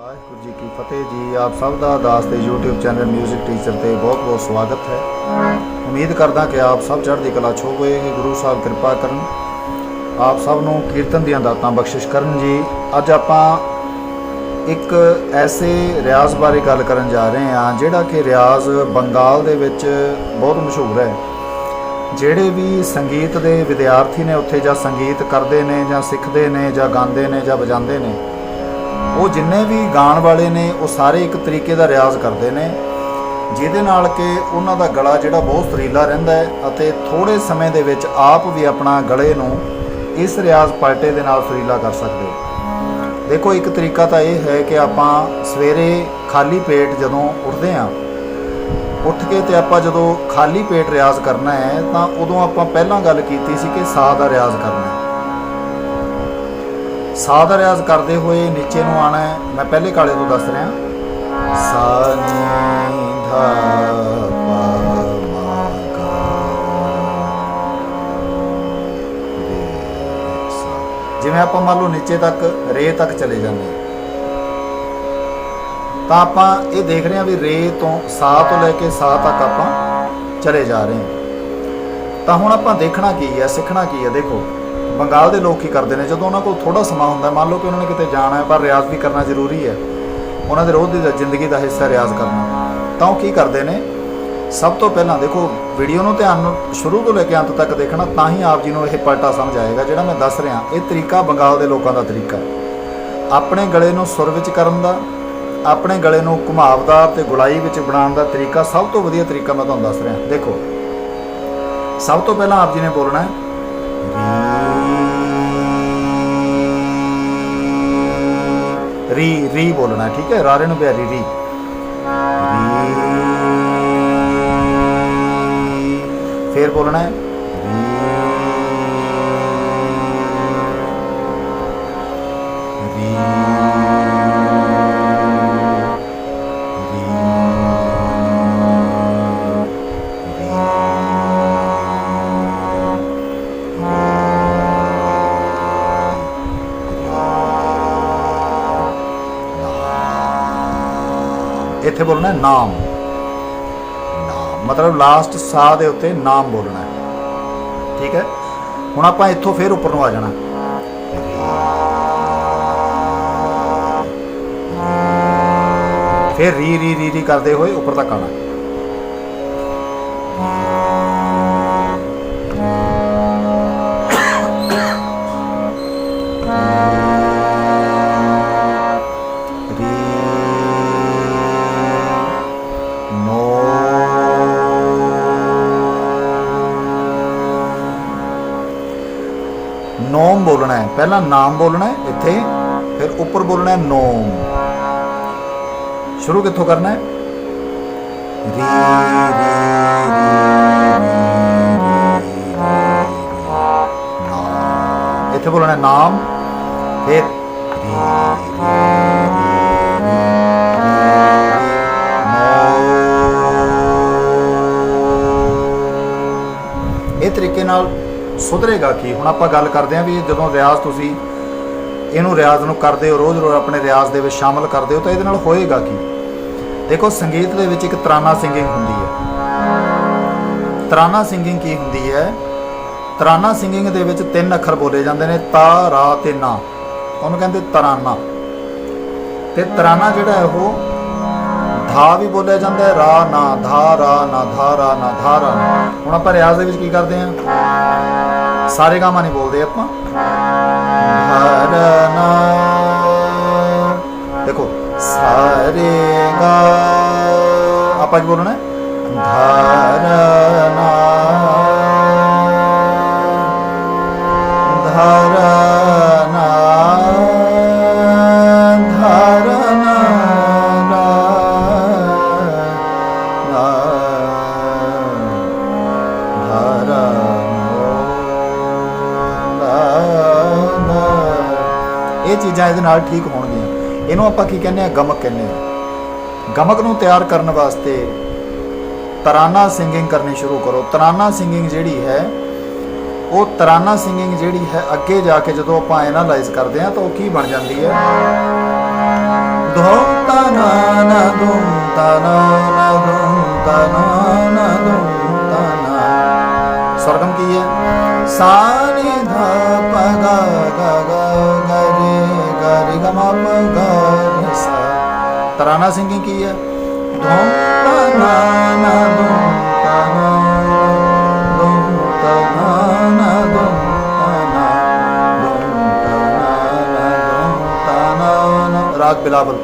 ਵਾਹਿਗੁਰੂ ਜੀ ਕੀ ਫਤਿਹ ਜੀ। ਆਪ ਸਭ ਦਾ ਦਾਸ ਦੇ YouTube ਚੈਨਲ 뮤직 ਟੀਚਰ ਤੇ ਬਹੁਤ-ਬਹੁਤ ਸਵਾਗਤ ਹੈ। ਉਮੀਦ ਕਰਦਾ ਕਿ ਆਪ ਸਭ ਚੜ੍ਹਦੀ ਕਲਾ ਚ ਗਏ ਗੁਰੂ ਸਾਹਿਬ ਕਿਰਪਾ ਕਰਨ। ਆਪ ਸਭ ਨੂੰ ਕੀਰਤਨ ਦੀਆਂ ਦਾਤਾਂ ਬਖਸ਼ਿਸ਼ ਕਰਨ ਜੀ। ਅੱਜ ਆਪਾਂ ਇੱਕ ਐਸੇ ਰਿਆਜ਼ ਬਾਰੇ ਗੱਲ ਕਰਨ ਜਾ ਰਹੇ ਹਾਂ, ਜਿਹੜਾ ਕਿ ਰਿਆਜ਼ ਬੰਗਾਲ ਦੇ ਵਿੱਚ ਬਹੁਤ ਮਸ਼ਹੂਰ ਹੈ। ਜਿਹੜੇ ਵੀ ਸੰਗੀਤ ਦੇ ਵਿਦਿਆਰਥੀ ਨੇ ਉੱਥੇ ਜਾਂ ਸੰਗੀਤ ਕਰਦੇ ਨੇ ਜਾਂ ਸਿੱਖਦੇ ਨੇ ਜਾਂ ਗਾਉਂਦੇ ਨੇ ਜਾਂ ਵਜਾਉਂਦੇ ਨੇ ਉਹ ਜਿੰਨੇ ਵੀ ਗਾਣ ਵਾਲੇ ਨੇ, ਉਹ ਸਾਰੇ ਇੱਕ ਤਰੀਕੇ ਦਾ ਰਿਆਜ਼ ਕਰਦੇ ਨੇ, ਜਿਹਦੇ ਨਾਲ ਕਿ ਉਹਨਾਂ ਦਾ ਗਲਾ ਜਿਹੜਾ ਬਹੁਤ ਸੁਰੀਲਾ ਰਹਿੰਦਾ ਹੈ ਅਤੇ ਥੋੜੇ ਸਮੇਂ ਦੇ ਵਿੱਚ ਆਪ ਵੀ ਆਪਣਾ ਗਲੇ ਨੂੰ ਇਸ ਰਿਆਜ਼ ਪਲਟੇ ਦੇ ਨਾਲ ਸੁਰੀਲਾ ਕਰ ਸਕਦੇ ਹੋ। ਦੇਖੋ, ਇੱਕ ਤਰੀਕਾ ਤਾਂ ਇਹ ਹੈ ਕਿ ਆਪਾਂ ਸਵੇਰੇ ਖਾਲੀ ਪੇਟ ਜਦੋਂ ਉੱਠਦੇ ਹਾਂ, ਉੱਠ ਕੇ ਤੇ ਆਪਾਂ ਜਦੋਂ ਖਾਲੀ ਪੇਟ ਰਿਆਜ਼ ਕਰਨਾ ਹੈ, ਤਾਂ ਉਦੋਂ ਆਪਾਂ ਪਹਿਲਾਂ ਗੱਲ ਕੀਤੀ ਸੀ ਕਿ ਸਾਹ ਦਾ ਰਿਆਜ਼ ਕਰਨਾ ਹੈ। ਸਾਹ ਦਾ ਰਿਆਜ਼ ਕਰਦੇ ਹੋਏ ਨੀਚੇ ਨੂੰ ਆਣਾ ਹੈ। ਮੈਂ ਪਹਿਲੇ ਕਾਲੇ ਤੋਂ ਦੱਸ ਰਿਹਾ। ਸਾ ਨੀ ਧਾ ਪਾ ਮਾ ਗਾ ਜਿਵੇਂ ਆਪਾਂ ਮੰਨ ਲਓ ਨੀਚੇ ਤੱਕ, ਰੇ ਤੱਕ ਚਲੇ ਜਾਂਦੇ ਹਾਂ। ਤਾਂ ਆਪਾਂ ਇਹ ਦੇਖ ਰਹੇ ਹਾਂ ਵੀ ਰੇ ਤੋਂ ਸਾ ਤੋਂ ਲੈ ਕੇ ਸਾ ਤੱਕ ਆਪਾਂ ਚਲੇ ਜਾ ਰਹੇ ਹਾਂ। ਤਾਂ ਹੁਣ ਆਪਾਂ ਦੇਖਣਾ ਕੀ ਹੈ, ਸਿੱਖਣਾ ਕੀ ਹੈ, ਦੇਖੋ। ਬੰਗਾਲ ਦੇ ਲੋਕ ਕੀ ਕਰਦੇ ਨੇ? ਜਦੋਂ ਉਹਨਾਂ ਕੋਲ ਥੋੜਾ ਸਮਾਂ ਹੁੰਦਾ, ਮੰਨ ਲਓ ਕਿ ਉਹਨਾਂ ਨੇ ਕਿਤੇ ਜਾਣਾ ਹੈ, ਪਰ ਰਿਆਜ਼ ਵੀ ਕਰਨਾ ਜ਼ਰੂਰੀ ਹੈ। ਉਹਨਾਂ ਦੇ ਰੋਜ਼ ਦੀ ਜ਼ਿੰਦਗੀ ਦਾ ਹਿੱਸਾ ਰਿਆਜ਼ ਕਰਨਾ। ਤਾਂ ਉਹ ਕੀ ਕਰਦੇ ਨੇ? ਸਭ ਤੋਂ ਪਹਿਲਾਂ ਦੇਖੋ, ਵੀਡੀਓ ਨੂੰ ਧਿਆਨ ਨਾਲ ਸ਼ੁਰੂ ਤੋਂ ਲੈ ਕੇ ਅੰਤ ਤੱਕ ਦੇਖਣਾ, ਤਾਂ ਹੀ ਆਪ ਜੀ ਨੂੰ ਇਹ ਪਲਟਾ ਸਮਝ ਆਏਗਾ। ਜਿਹੜਾ ਮੈਂ ਦੱਸ ਰਿਹਾ, ਇਹ ਤਰੀਕਾ ਬੰਗਾਲ ਦੇ ਲੋਕਾਂ ਦਾ ਤਰੀਕਾ ਆਪਣੇ ਗਲੇ ਨੂੰ ਸੁਰ ਵਿੱਚ ਕਰਨ ਦਾ, ਆਪਣੇ ਗਲੇ ਨੂੰ ਘੁਮਾਵਦਾਰ ਤੇ ਗੁਲਾਈ ਵਿੱਚ ਬਣਾਉਣ ਦਾ ਤਰੀਕਾ ਸਭ ਤੋਂ ਵਧੀਆ ਤਰੀਕਾ ਮੈਂ ਤੁਹਾਨੂੰ ਦੱਸ ਰਿਹਾ। ਦੇਖੋ, ਸਭ ਤੋਂ ਪਹਿਲਾਂ ਆਪ ਜੀ ਨੇ ਬੋਲਣਾ ਹੈ ਰੀ ਰੀ ਬੋਲਣਾ ਠੀਕ ਹੈ? ਰਾਰੇ ਨੂੰ ਪਿਆਰੀ ਰੀ। ਰੀ। ਫਿਰ ਬੋਲਣਾ ਹੈ। ਇੱਥੇ ਬੋਲਣਾ ਨਾਮ। ਨਾਮ, ਮਤਲਬ ਲਾਸਟ ਸਾਹ ਦੇ ਉੱਤੇ ਨਾਮ ਬੋਲਣਾ ਹੈ। ਠੀਕ ਹੈ? ਹੁਣ ਆਪਾਂ ਇੱਥੋਂ ਫੇਰ ਉੱਪਰ ਨੂੰ ਆ ਜਾਣਾ। ਫਿਰ ਰੀ ਰੀ ਰੀ ਰੀ ਕਰਦੇ ਹੋਏ ਉੱਪਰ ਤੱਕ ਆਣਾ ਪਹਿਲਾਂ ਨਾਮ ਬੋਲਣਾ ਹੈ ਇੱਥੇ ਫਿਰ ਉੱਪਰ ਬੋਲਣਾ ਹੈ ਨੋਮ ਸ਼ੁਰੂ ਕਿੱਥੋਂ ਕਰਨਾ ਹੈ ਰੀ ਰੀ ਇੱਥੇ ਬੋਲਣਾ ਨਾਮ ਫਿਰ ਰੀ ਇਹ ਤਰੀਕੇ ਨਾਲ ਸੁਧਰੇਗਾ ਕੀ? ਹੁਣ ਆਪਾਂ ਗੱਲ ਕਰਦੇ ਹਾਂ ਵੀ ਜਦੋਂ ਰਿਆਜ਼ ਤੁਸੀਂ ਇਹਨੂੰ ਰਿਆਜ਼ ਨੂੰ ਕਰਦੇ ਹੋ, ਰੋਜ਼ ਰੋਜ਼ ਆਪਣੇ ਰਿਆਜ਼ ਦੇ ਵਿੱਚ ਸ਼ਾਮਲ ਕਰਦੇ ਹੋ, ਤਾਂ ਇਹਦੇ ਨਾਲ ਹੋਏਗਾ ਕੀ? ਦੇਖੋ, ਸੰਗੀਤ ਦੇ ਵਿੱਚ ਇੱਕ ਤਰਾਨਾ ਸਿੰਗਿੰਗ ਹੁੰਦੀ ਹੈ। ਤਰਾਨਾ ਸਿੰਗਿੰਗ ਕੀ ਹੁੰਦੀ ਹੈ? ਤਰਾਨਾ ਸਿੰਗਿੰਗ ਦੇ ਵਿੱਚ ਤਿੰਨ ਅੱਖਰ ਬੋਲੇ ਜਾਂਦੇ ਨੇ, ਤਾ, ਰਾ ਤੇ ਨਾ। ਉਹਨੂੰ ਕਹਿੰਦੇ ਤਰਾਨਾ। ਤੇ ਤਰਾਨਾ ਜਿਹੜਾ ਹੈ ਉਹ ਧਾ ਵੀ ਬੋਲਿਆ ਜਾਂਦਾ ਹੈ, ਰਾ ਨਾ, ਧਾ, ਰਾ ਨਾ, ਧਾ, ਰਾ ਨਾ, ਧਾ, ਰਾ ਨਾ। ਹੁਣ ਆਪਾਂ ਰਿਆਜ਼ ਦੇ ਵਿੱਚ ਕੀ ਕਰਦੇ ਹਾਂ? ਸਾਰੇ ਗਾਮਾ ਨਹੀਂ ਬੋਲਦੇ ਆਪਾਂ। ਧਰਨਾ ਦੇਖੋ ਸਾਰੇ ਗਾ। ਆਪਾਂ ਕੀ ਬੋਲਣਾ? ਧਰਨਾ ਧਰਨਾ ਇਹ ਚੀਜ਼ਾਂ ਇਹਦੇ ਨਾਲ ਠੀਕ ਹੋਣਗੀਆਂ। ਇਹਨੂੰ ਆਪਾਂ ਕੀ ਕਹਿੰਦੇ ਆ ਗਮਕ ਕਹਿੰਦੇ ਆ ਗਮਕ ਨੂੰ ਤਿਆਰ ਕਰਨ ਵਾਸਤੇ ਤਰਾਨਾ ਸਿੰਗਿੰਗ ਕਰਨੀ ਸ਼ੁਰੂ ਕਰੋ। ਤਰਾਨਾ ਸਿੰਗਿੰਗ ਜਿਹੜੀ ਹੈ, ਉਹ ਤਰਾਨਾ ਸਿੰਗਿੰਗ ਜਿਹੜੀ ਹੈ, ਅੱਗੇ ਜਾ ਕੇ ਜਦੋਂ ਆਪਾਂ ਐਨਾਲਾਈਜ਼ ਕਰਦੇ ਹਾਂ ਤਾਂ ਉਹ ਕੀ ਬਣ ਜਾਂਦੀ ਹੈ? ਧੂਮ ਤਨਾ ਨਾ ਧੂਮ ਤਨਾ ਨਾ ਧੂਮ ਤਨਾ ਨਾ ਧੂਮ ਤਨਾ ਸਰਗਮ ਕੀ ਹੈ? ਸਾਨੀ ਧਾ ਪ ਗ ਗ ਗ ਗ ਗ ਰੇ ਪ ਗ ਰੇ ਸਾ ਤਰਾਨਾ ਸਿੰਗਿੰਗ ਕੀ ਹੈ? ਧੂਮ ਤਨਾ ਨਾ ਧੂਮ ਤਨਾ ਧੂਮ ਤਨਾ ਨਾ ਧੂਮ ਤਨਾ ਧੂਮ ਤਨਾ ਨਾ ਧੂਮ ਤਨਾ ਨਾ। ਰਾਗ ਬਿਲਾਵਲ।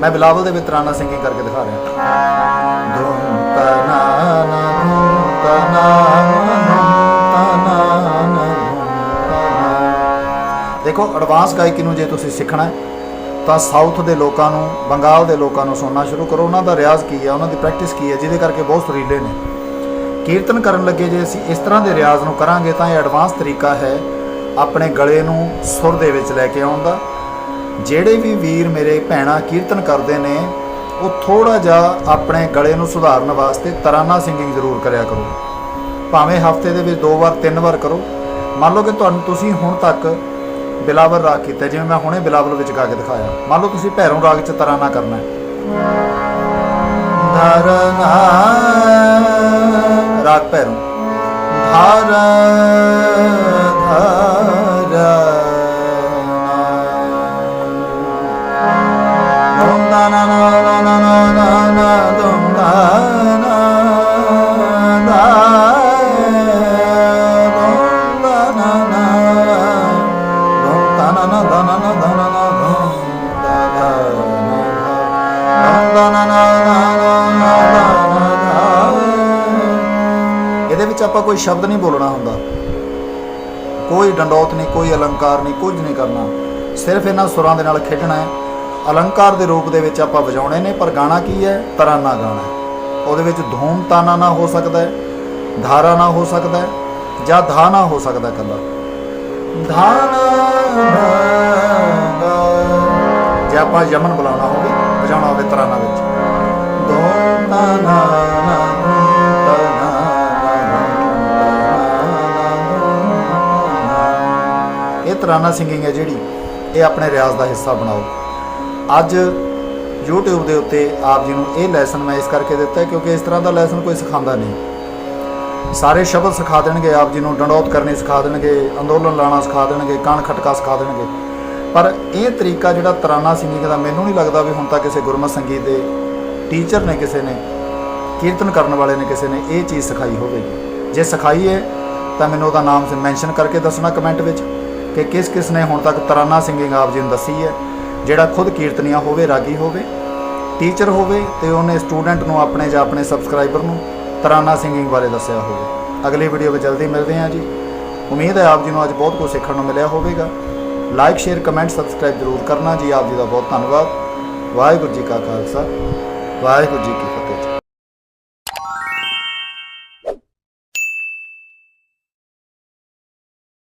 ਮੈਂ ਬਿਲਾਵਲ ਦੇ ਵਿੱਚ ਤਰਾਨਾ ਸਿੰਗਿੰਗ ਕਰਕੇ ਦਿਖਾ ਰਿਹਾ। ਧੂਮ ਤਨਾ ਨਾ ਧੂਮ ਤਨਾ ਨਾ ਧੂਮ ਦੇਖੋ ਐਡਵਾਂਸ ਗਾਇਕੀ ਨੂੰ ਜੇ ਤੁਸੀਂ ਸਿੱਖਣਾ ਹੈ, ਤਾਂ ਸਾਊਥ ਦੇ ਲੋਕਾਂ ਨੂੰ, ਬੰਗਾਲ ਦੇ ਲੋਕਾਂ ਨੂੰ ਸੁਣਨਾ ਸ਼ੁਰੂ ਕਰੋ। ਉਹਨਾਂ ਦਾ ਰਿਆਜ਼ ਕੀ ਹੈ? ਉਹਨਾਂ ਦੀ ਪ੍ਰੈਕਟਿਸ ਕੀ ਹੈ? ਜਿਹਦੇ ਕਰਕੇ ਬਹੁਤ ਸੁਰੀਲੇ ਨੇ। ਕੀਰਤਨ ਕਰਨ ਲੱਗੇ ਜੇ ਅਸੀਂ ਇਸ ਤਰ੍ਹਾਂ ਦੇ ਰਿਆਜ਼ ਨੂੰ ਕਰਾਂਗੇ, ਤਾਂ ਇਹ ਐਡਵਾਂਸ ਤਰੀਕਾ ਹੈ ਆਪਣੇ ਗਲੇ ਨੂੰ ਸੁਰ ਦੇ ਵਿੱਚ ਲੈ ਕੇ ਆਉਣ ਦਾ। ਜਿਹੜੇ ਵੀ ਵੀਰ ਮੇਰੇ ਭੈਣਾ ਕੀਰਤਨ ਕਰਦੇ ਨੇ, ਉਹ ਥੋੜਾ ਜਿਹਾ ਆਪਣੇ ਗਲੇ ਨੂੰ ਸੁਧਾਰਨ ਵਾਸਤੇ ਤਰਾਨਾ ਸਿੰਗਿੰਗ ਜ਼ਰੂਰ ਕਰਿਆ ਕਰੋ। ਭਾਵੇਂ ਹਫ਼ਤੇ ਦੇ ਵਿੱਚ ਦੋ ਵਾਰ, ਤਿੰਨ ਵਾਰ ਕਰੋ। ਮੰਨ ਲਓ ਕਿ ਤੁਹਾਨੂੰ ਤੁਸੀਂ ਹੁਣ ਤੱਕ ਬਿਲਾਵਲ ਰਾਗ ਕੀਤਾ, ਜਿਵੇਂ ਮੈਂ ਹੁਣੇ ਬਿਲਾਵਲ ਵਿੱਚ ਗਾ ਕੇ ਦਿਖਾਇਆ। ਮੰਨ ਲਓ ਤੁਸੀਂ ਭੈਰੋਂ ਰਾਗ 'ਚ ਤਰਾਨਾ ਕਰਨਾ ਹੈ। ਧਰਨਾ, ਰਾਗ ਭੈਰੋਂ। ਧਰ ਧਰਨਾ। ਦਮ ਨਾ ਨਾ ਨਾ ਨਾ ਨਾ ਨਾ ਨਾ ਨਾ ਇਹਦੇ ਵਿੱਚ ਆਪਾਂ ਕੋਈ ਸ਼ਬਦ ਨਹੀਂ ਬੋਲਣਾ ਹੁੰਦਾ। ਕੋਈ ਡੰਡੋਤ ਨਹੀਂ, ਕੋਈ ਅਲੰਕਾਰ ਨਹੀਂ, ਕੁਝ ਨਹੀਂ ਕਰਨਾ। ਸਿਰਫ ਇਹਨਾਂ ਸੁਰਾਂ ਦੇ ਨਾਲ ਖੇਡਣਾ ਹੈ। ਅਲੰਕਾਰ ਦੇ ਰੂਪ ਦੇ ਵਿੱਚ ਆਪਾਂ ਵਜਾਉਣੇ ਨੇ, ਪਰ ਗਾਣਾ ਕੀ ਹੈ? ਤਰਾਨਾ ਗਾਣਾ ਉਹਦੇ ਵਿੱਚ ਧੂਮ ਤਾਨਾ ਨਾ ਹੋ ਸਕਦਾ ਹੈ, ਧਾਰਾ ਨਾ ਹੋ ਸਕਦਾ ਹੈ, ਜਾਂ ਧਾ ਨਾ ਹੋ ਸਕਦਾ ਕੱਲਾ। ਧਾਨਾ ਜੇ ਆਪਾਂ ਯਮਨ ਬੁਲਾਉਣਾ ਹੋਵੇ, ਵਜਾਉਣਾ ਹੋਵੇ ਤਰਾਨਾ ਇਹ ਤਰਾਨਾ ਸਿੰਗਿੰਗ ਹੈ ਜਿਹੜੀ ਇਹ ਆਪਣੇ ਰਿਆਜ਼ ਦਾ ਹਿੱਸਾ ਬਣਾਓ। ਅੱਜ YouTube ਦੇ ਉੱਤੇ ਆਪ ਜੀ ਨੂੰ ਇਹ ਲੈਸਨ ਮੈਂ ਇਸ ਕਰਕੇ ਦਿੱਤਾ ਕਿਉਂਕਿ ਇਸ ਤਰ੍ਹਾਂ ਦਾ ਲੈਸਨ ਕੋਈ ਸਿਖਾਉਂਦਾ ਨਹੀਂ। ਸਾਰੇ ਸ਼ਬਦ ਸਿਖਾ ਦੇਣਗੇ, ਆਪ ਜੀ ਨੂੰ ਡੰਡੌਤ ਕਰਨੀ ਸਿਖਾ ਦੇਣਗੇ, ਅੰਦੋਲਨ ਲਾਣਾ ਸਿਖਾ ਦੇਣਗੇ ਕਣ ਖਟਕਾ ਸਿਖਾ ਦੇਣਗੇ। ਪਰ ਇਹ ਤਰੀਕਾ ਜਿਹੜਾ ਤਰਾਨਾ ਸਿੰਗਿੰਗ ਦਾ ਮੈਨੂੰ ਨਹੀਂ ਲੱਗਦਾ ਵੀ ਹੁਣ ਤੱਕ ਕਿਸੇ ਗੁਰਮਤ ਸੰਗੀਤ ਦੇ ਟੀਚਰ ਨੇ ਕਿਸੇ ਨੇ, ਕੀਰਤਨ ਕਰਨ ਵਾਲੇ ਨੇ ਕਿਸੇ ਨੇ ਇਹ ਚੀਜ਼ ਸਿਖਾਈ ਹੋਵੇਗੀ ਜੇ ਸਿਖਾਈ ਹੈ, ਤਾਂ ਮੈਨੂੰ ਉਹਦਾ ਨਾਮ ਮੈਂਸ਼ਨ ਕਰਕੇ ਦੱਸਣਾ ਕਮੈਂਟ ਵਿੱਚ ਕਿ ਕਿਸ ਕਿਸ ਨੇ ਹੁਣ ਤੱਕ ਤਰਾਨਾ ਸਿੰਗਿੰਗ ਆਪ ਜੀ ਨੂੰ ਦੱਸੀ ਹੈ, ਜਿਹੜਾ ਖੁਦ ਕੀਰਤਨੀਆ ਹੋਵੇ, ਰਾਗੀ ਹੋਵੇ ਟੀਚਰ ਹੋਵੇ ਤੇ ਉਹਨੇ ਸਟੂਡੈਂਟ ਨੂੰ ਆਪਣੇ ਜਾਂ ਆਪਣੇ ਸਬਸਕ੍ਰਾਈਬਰ ਨੂੰ ਤਰਾਨਾ ਸਿੰਗਿੰਗ ਬਾਰੇ ਦੱਸਿਆ ਹੋਵੇ। ਅਗਲੀ ਵੀਡੀਓ ਵਿੱਚ ਜਲਦੀ ਮਿਲਦੇ ਹਾਂ ਜੀ। ਉਮੀਦ ਹੈ ਆਪ ਜੀ ਨੂੰ ਅੱਜ ਬਹੁਤ ਕੁਝ ਸਿੱਖਣ ਨੂੰ ਮਿਲਿਆ ਹੋਵੇਗਾ। ਲਾਈਕ ਸ਼ੇਅਰ ਕਮੈਂਟ ਸਬਸਕ੍ਰਾਈਬ ਜ਼ਰੂਰ ਕਰਨਾ ਜੀ। ਆਪ ਜੀ ਦਾ ਬਹੁਤ ਧੰਨਵਾਦ। ਵਾਹਿਗੁਰੂ ਜੀ ਕਾ ਖਾਲਸਾ। ਵਾਹਿਗੁਰੂ ਜੀ ਕੀ